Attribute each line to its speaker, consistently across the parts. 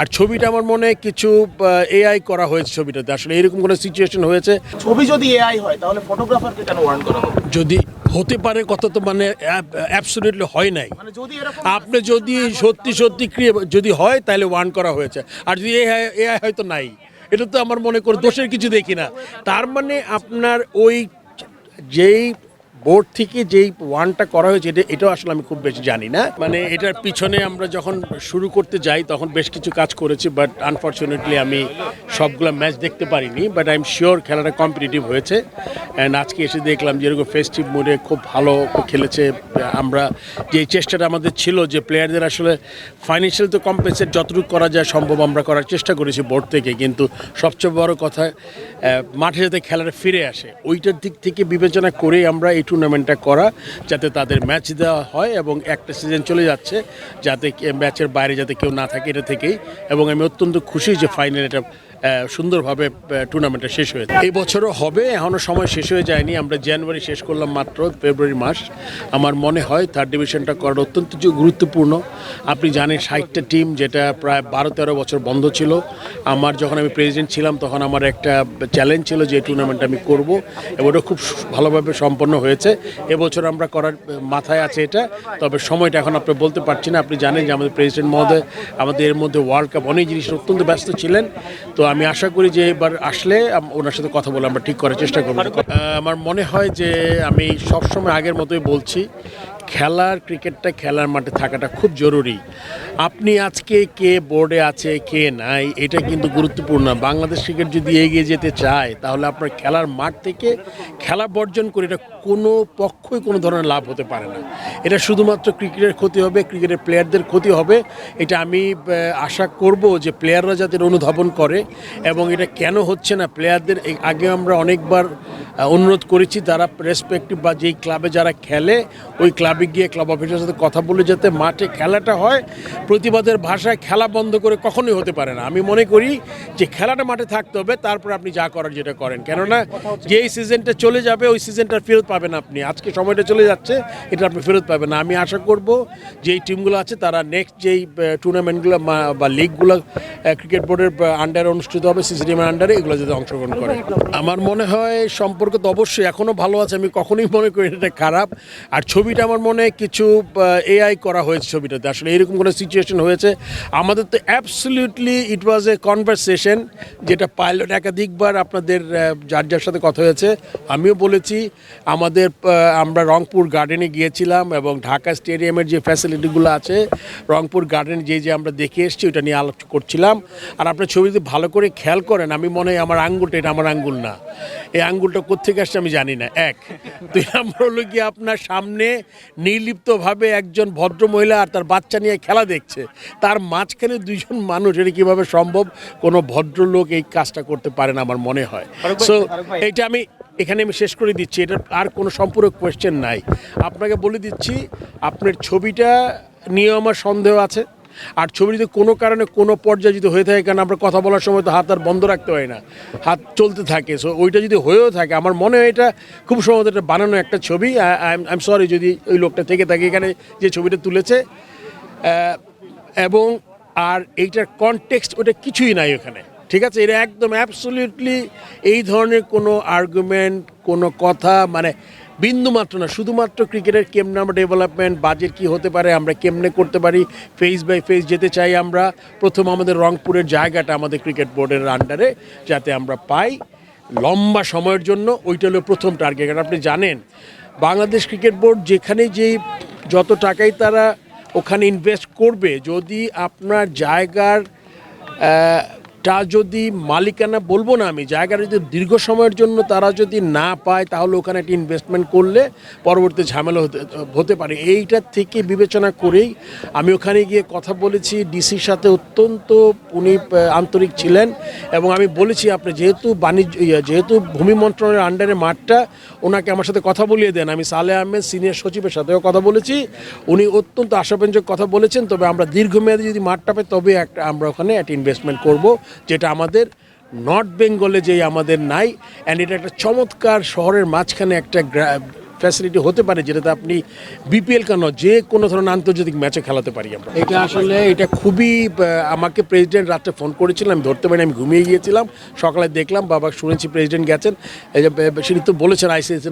Speaker 1: আর ছবিটা আমার মনে কিছু এআই করা হয়েছে ছবিটাতে। আসলে এরকম কোনো সিচুয়েশন হয়েছে।
Speaker 2: ছবি যদি এআই হয় তাহলে ফটোগ্রাফারকে কেন ওয়ার্ন করা হবে?
Speaker 1: যদি হতে পারে কত তো মানে অ্যাবসলিউটলি হয় নাই।
Speaker 2: মানে যদি
Speaker 1: আপনি যদি সত্যি সত্যি ক্রিয়ে যদি হয় তাহলে ওয়ার্ন করা হয়েছে। আর যদি এআই এআই হয়তো নাই। এটা তো আমার মনে করি দোষের কিছু দেখি না। তার মানে আপনার ওই যেই বোর্ড থেকে যেই ওয়ানটা করা হয়েছে, এটা, এটাও আসলে আমি খুব বেশি জানি না। মানে এটার পিছনে আমরা যখন শুরু করতে যাই, তখন বেশ কিছু কাজ করেছি বাট আনফর্চুনেটলি আমি সবগুলো ম্যাচ দেখতে পারিনি বাট আই এম শিওর খেলাটা কম্পিটিটিভ হয়েছে। অ্যান্ড আজকে এসে দেখলাম যেরকম ফেস্টিভ মোডে খুব ভালো খেলেছে। আমরা যে চেষ্টাটা আমাদের ছিল যে প্লেয়ারদের আসলে ফাইন্যান্সিয়াল তো কম্পেনসেট যতটুকু করা যায় সম্ভব আমরা করার চেষ্টা করেছি বোর্ড থেকে, কিন্তু সবচেয়ে বড় কথা মাঠে যাতে খেলাটা ফিরে আসে, ওইটার দিক থেকে বিবেচনা করেই আমরা এই টুর্নামেন্টটা করা, যাতে তাদের ম্যাচ দেওয়া হয় এবং একটা সিজন চলে যাচ্ছে, যাতে ম্যাচের বাইরে যাতে কেউ না থাকে এটা থেকেই। এবং আমি অত্যন্ত খুশি যে ফাইনাল এটা সুন্দরভাবে টুর্নামেন্টটা শেষ হয়েছে। এই বছরও হবে এখনও সময় শেষ হয়ে যায়নি। আমরা জানুয়ারি শেষ করলাম মাত্র ফেব্রুয়ারি মাস। আমার মনে হয় থার্ড ডিভিশনটা করার অত্যন্ত গুরুত্বপূর্ণ। আপনি জানেন ষাটটা টিম যেটা প্রায় বারো তেরো বছর বন্ধ ছিল। আমার যখন আমি প্রেসিডেন্ট ছিলাম, তখন আমার একটা চ্যালেঞ্জ ছিল যে টুর্নামেন্ট আমি করব। এবং খুব ভালোভাবে সম্পন্ন হয়েছে। এবছর আমরা করার, মাথায় আছে এটা। তবে সময়টা এখন আপনি বলতে পারছি না। আপনি জানেন যে আমাদের প্রেসিডেন্ট মহোদয়, আমাদের এর মধ্যে ওয়ার্ল্ড কাপ অনেক জিনিস অত্যন্ত ব্যস্ত ছিলেন। তো আমি আশা করি যে এবার আসলে ওনার সাথে কথা বলে আমরা ঠিক করার চেষ্টা করব। আমার মনে হয় যে আমি সবসময় আগের মতোই বলছি খেলার ক্রিকেটটা খেলার মাঠে থাকাটা খুব জরুরি। আপনি আজকে কে বোর্ডে আছে, কে নাই, এটা কিন্তু গুরুত্বপূর্ণ। বাংলাদেশ ক্রিকেট যদি এগিয়ে যেতে চায়, তাহলে আপনার খেলার মাঠ থেকে খেলা বর্জন করে এটা কোনো পক্ষই কোনো ধরনের লাভ হতে পারে না। এটা শুধুমাত্র ক্রিকেটের ক্ষতি হবে, ক্রিকেটের প্লেয়ারদের ক্ষতি হবে। এটা আমি আশা করব যে প্লেয়াররা যাতে অনুধাবন করে এবং এটা কেন হচ্ছে না প্লেয়ারদের আগে আমরা অনেকবার অনুরোধ করেছি তারা রেসপেক্টিভ বা যেই ক্লাবে যারা খেলে, ওই ক্লাবে গিয়ে ক্লাব অফিসের সাথে কথা বলে যাতে মাঠে খেলাটা হয়, প্রতিবাদের ভাষায় খেলা বন্ধ করে কখনোই হতে পারে না। আমি মনে করি যে খেলাটা মাঠে থাকতে হবে, তারপর আপনি যা করার যেটা করেন। কেননা যেই সিজনটা চলে যাবে, ওই সিজনটা ফেরত পাবেন আপনি। আজকে সময়টা চলে যাচ্ছে, এটা আপনি ফেরত পাবেন না। আমি আশা করব যে এই টিমগুলো আছে, তারা নেক্সট যেই টুর্নামেন্টগুলো বা লিগগুলো ক্রিকেট বোর্ডের আন্ডারে অনুষ্ঠিত হবে সিসিটিএমের আন্ডারে এগুলো যাতে অংশগ্রহণ করে। আমার মনে হয় সম্পর্ক তো অবশ্যই এখনও ভালো আছে, আমি কখনোই মনে করি এটা খারাপ। আর ছবিটা আমার মনে কিছু এআই করা হয়েছে ছবিটাতে। আসলে এরকম কোনো সিচুয়েশন হয়েছে। আমাদের তো absolutely it was a conversation যেটা পাইলট একাধিকবার আপনাদের যার যার সাথে কথা হয়েছে। আমিও বলেছি, আমাদের আমরা রংপুর গার্ডেনে গিয়েছিলাম এবং ঢাকা স্টেডিয়ামের যে ফ্যাসিলিটিগুলো আছে, রংপুর গার্ডেন যে যে আমরা দেখে এসেছি, ওটা নিয়ে আলোচনা করছিলাম। আর আপনার ছবি যদি ভালো করে খেয়াল করেন, আমি মনে হয় আমার আঙ্গুলটা, এটা আমার আঙ্গুল না। এই আঙ্গুলটা কোথেকে আসছে আমি জানি না। এক, দুই নম্বর হলো কি আপনার সামনে নির্লিপ্তভাবে একজন ভদ্র মহিলা আর তার বাচ্চা নিয়ে খেলা দেখছে। তার মাঝখানে দুইজন মানুষ। এটা কীভাবে সম্ভব? কোনো ভদ্রলোক এই কাজটা করতে পারে না আমার মনে হয়। সো এইটা আমি এখানে আমি শেষ করে দিচ্ছি। এটা আর কোনো সম্পূরক কোয়েশ্চেন নাই। আপনাকে বলে দিচ্ছি আপনার ছবিটা নিয়ে আমার সন্দেহ আছে। আর ছবি যদি কোনো কারণে কোনো পর্যায়ে যদি হয়ে থাকে, কারণ আমরা কথা বলার সময় তো হাত আর বন্ধ রাখতে হয় না, হাত চলতে থাকে। সো ওইটা যদি হয়েও থাকে, আমার মনে হয় এটা খুব সম্ভবত এটা বানানো একটা ছবি। আই সরি যদি ওই লোকটা থেকে থাকে, এখানে যে ছবিটা তুলেছে। এবং আর এইটার কনটেক্সট ওটা কিছুই নাই ওখানে, ঠিক আছে? এটা একদম অ্যাবসলিউটলি এই ধরনের কোনো আর্গুমেন্ট কোনো কথা মানে বিন্দু মাত্র না, শুধুমাত্র ক্রিকেটের কেমনে আমরা ডেভেলপমেন্ট বাজেট কি হতে পারে, আমরা কেমনে করতে পারি ফেস বাই ফেস যেতে চাই আমরা, প্রথম আমাদের রংপুরের জায়গাটা আমাদের ক্রিকেট বোর্ডের আন্ডারে যাতে আমরা পাই লম্বা সময়ের জন্য, ওইটা হলো প্রথম টার্গেট কারণ আপনি জানেন, বাংলাদেশ ক্রিকেট বোর্ড যেখানে যেই যত টাকাই তারা ওখানে ইনভেস্ট করবে, যদি আপনার জায়গার আহ, টা যদি মালিকানা বলব না আমি জায়গাটা যদি দীর্ঘ সময়ের জন্য তারা যদি না পায় তাহলে ওখানে একটা ইনভেস্টমেন্ট করলে পরবর্তী ঝামেলা হতে হতে পারে। এইটার থেকে বিবেচনা করেই আমি ওখানে গিয়ে কথা বলেছি ডিসির সাথে অত্যন্ত উনি আন্তরিক ছিলেন এবং আমি বলেছি আপনি যেহেতু বাণিজ্য যেহেতু ভূমি মন্ত্রণালয়ের আন্ডারে মাঠটা ওনাকে আমার সাথে কথা বলিয়ে দেন। আমি সালে আহমেদ সিনিয়র সচিবের সাথেও কথা বলেছি। উনি অত্যন্ত আশাব্যঞ্জক কথা বলেছেন তবে আমরা দীর্ঘমেয়াদী যদি মাঠটা পাই তবে একটা আমরা ওখানে একটা ইনভেস্টমেন্ট করব। যেটা আমাদের নর্থ বেঙ্গলে যেই আমাদের নাই অ্যান্ড এটা একটা চমৎকার শহরের মাঝখানে একটা ফ্যাসিলিটি হতে পারে যেটাতে আপনি বিপিএল কেন যে কোনো ধরনের আন্তর্জাতিক ম্যাচে খেলাতে পারি আমরা। এটা আসলে এটা খুবই আমাকে প্রেসিডেন্ট রাত্রে ফোন করেছিলাম আমি ধরতে পারিনি আমি ঘুমিয়ে গিয়েছিলাম সকালে দেখলাম বাবা শুনেছি প্রেসিডেন্ট গেছেন এই যে তো বলেছেন আইসিএস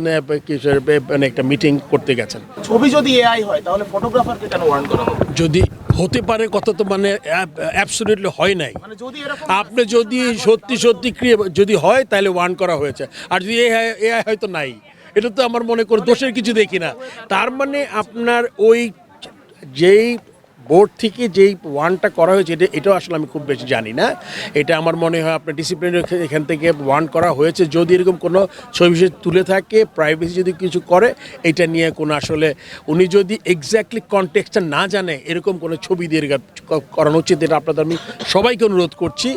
Speaker 1: মানে একটা মিটিং করতে গেছেন।
Speaker 2: ছবি যদি এআই হয় তাহলে ফটোগ্রাফারকে কেন ওয়ার্ন করা হবে?
Speaker 1: যদি হতে পারে কথা তো মানে অ্যাবসলিউটলি হয় নাই।
Speaker 2: মানে যদি
Speaker 1: আপনি যদি সত্যি সত্যি ক্রিয়ে যদি হয় তাহলে ওয়ান করা হয়েছে। আর যদি এআই এআই হয়তো নাই। এটা তো আমার মনে করি দোষের কিছু দেখি না। তার মানে আপনার ওই যেই বোর্ড থেকে যেই ওয়ানটা করা হয়েছে, এটা, এটাও আসলে আমি খুব বেশি জানি না। এটা আমার মনে হয় আপনার ডিসিপ্লিন এখান থেকে ওয়ান করা হয়েছে। যদি এরকম কোনো ছবি তুলে থাকে প্রাইভেসি যদি কিছু করে, এটা নিয়ে কোনো আসলে, উনি যদি এক্স্যাক্টলি কনটেক্সটা না জানে, এরকম কোনো ছবি দিয়ে করানো উচিত, এটা আপনাদের আমি সবাইকে অনুরোধ করছি।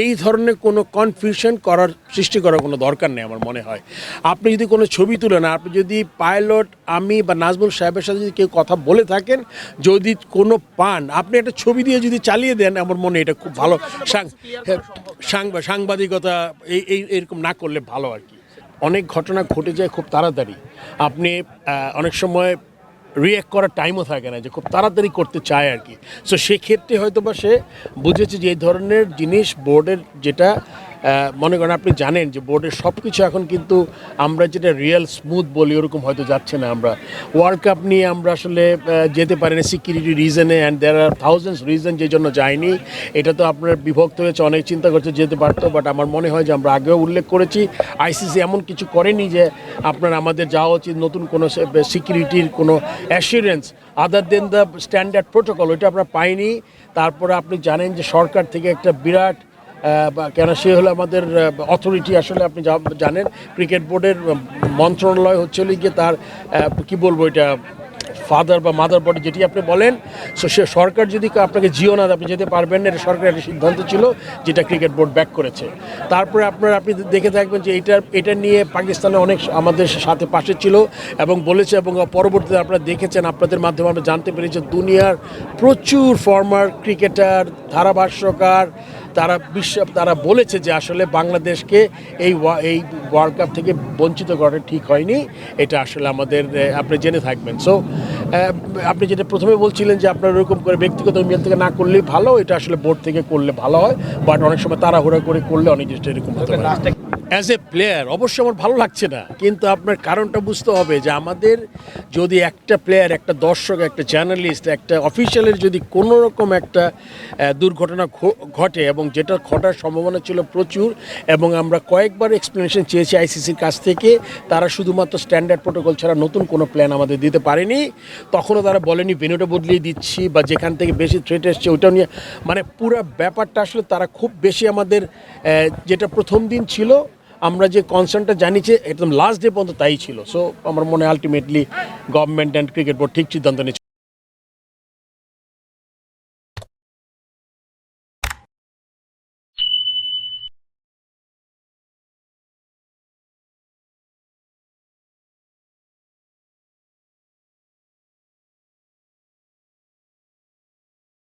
Speaker 1: এই ধরনের কোনো কনফিউশন করার, সৃষ্টি করার কোনো দরকার নেই আমার মনে হয়। আপনি যদি কোনো ছবি তুলেন, আপনি যদি পাইলট আমি বা নাজমুল সাহেবের সাথে যদি কেউ কথা বলে থাকেন, যদি কোনো পান। আপনি একটা ছবি দিয়ে যদি চালিয়ে দেন আমার মনে এটা খুব ভালো। হ্যাঁ, সাংবা- সাংবাদিকতা এই এই এরকম না করলে ভালো আর কি। অনেক ঘটনা ঘটে যায় খুব তাড়াতাড়ি। আপনি অনেক সময় রিয়াক্ট করার টাইমও থাকে না যে খুব তাড়াতাড়ি করতে চায় আর কি। সো সেক্ষেত্রে হয়তো বা সে বুঝেছে যে এই ধরনের জিনিস বোর্ডের যেটা মনে করেন আপনি জানেন যে বোর্ডের সব কিছু এখন কিন্তু আমরা যেটা রিয়েল স্মুথ বলি, ওরকম হয়তো যাচ্ছে না আমরা। ওয়ার্ল্ড কাপ নিয়ে আমরা আসলে যেতে পারি না security রিজনে and there are thousands reason যে জন্য যায়নি এটা তো আপনার বিভক্ত হয়েছে, অনেক চিন্তা করছে যেতে পারতো বাট আমার মনে হয় যে আমরা আগেও উল্লেখ করেছি আইসিসি এমন কিছু করেনি যে আপনার আমাদের যাওয়া উচিত নতুন কোনো সিকিউরিটির কোনো assurance other than the standard protocol ওইটা আমরা পাইনি। তারপরে আপনি জানেন যে সরকার থেকে একটা বিরাট কেন সে হলো আমাদের অথরিটি আসলে আপনি জানেন ক্রিকেট বোর্ডের মন্ত্রণালয় হচ্ছে গিয়ে তার কি বলব এটা ফাদার বা মাদার বডি যেটি আপনি বলেন সো সে সরকার যদি আপনাকে জিও না আপনি যেতে পারবেন না, এটা সরকারের একটা সিদ্ধান্ত ছিল, যেটা ক্রিকেট বোর্ড ব্যাক করেছে। তারপরে আপনার, আপনি দেখে থাকবেন যে এটা এটা নিয়ে পাকিস্তানে অনেক আমাদের সাথে পাশে ছিল, এবং বলেছে এবং পরবর্তীতে আপনারা দেখেছেন, আপনাদের মাধ্যমে আমরা জানতে পেরেছি দুনিয়ার প্রচুর ফর্মার ক্রিকেটার ধারাভাষ্যকার তারা বিশ্ব, তারা বলেছে যে আসলে বাংলাদেশকে এই এই ওয়ার্ল্ড কাপ থেকে বঞ্চিত করাটা ঠিক হয়নি। এটা আসলে আমাদের আপনি জেনে থাকবেন। সো আপনি যেটা প্রথমে বলছিলেন যে আপনার ওরকম করে ব্যক্তিগত মেল থেকে না করলেই ভালো, এটা আসলে বোর্ড থেকে করলে ভালো হয় বাট অনেক সময় তাড়াহুড়া করে করলে অনেক জিনিসটা এরকম হতে পারে। অ্যাজ এ প্লেয়ার অবশ্যই আমার ভালো লাগছে না। কিন্তু আপনার কারণটা বুঝতে হবে যে আমাদের যদি একটা প্লেয়ার একটা দর্শক, একটা জার্নালিস্ট একটা অফিসিয়ালের যদি কোনো রকম একটা দুর্ঘটনা ঘটে এবং যেটা ঘটার সম্ভাবনা ছিল প্রচুর এবং আমরা কয়েকবার এক্সপ্লেনেশন চেয়েছি আইসিসির কাছ থেকে, তারা শুধুমাত্র স্ট্যান্ডার্ড প্রোটোকল ছাড়া নতুন কোনো প্ল্যান আমাদের দিতে পারেনি। তখনও তারা বলেনি ভেনুটা বদলিয়ে দিচ্ছি বা যেখান থেকে বেশি থ্রেট এসছে ওইটা নিয়ে। মানে পুরো ব্যাপারটা আসলে তারা খুব বেশি আমাদের যেটা প্রথম দিন ছিল আমরা যে কনসার্নটা জানিয়েছি, একদম লাস্ট ডে পর্যন্ত তাই ছিল। সো আমার মনে ultimately government and cricket board ঠিক সিদ্ধান্ত নিয়েছে।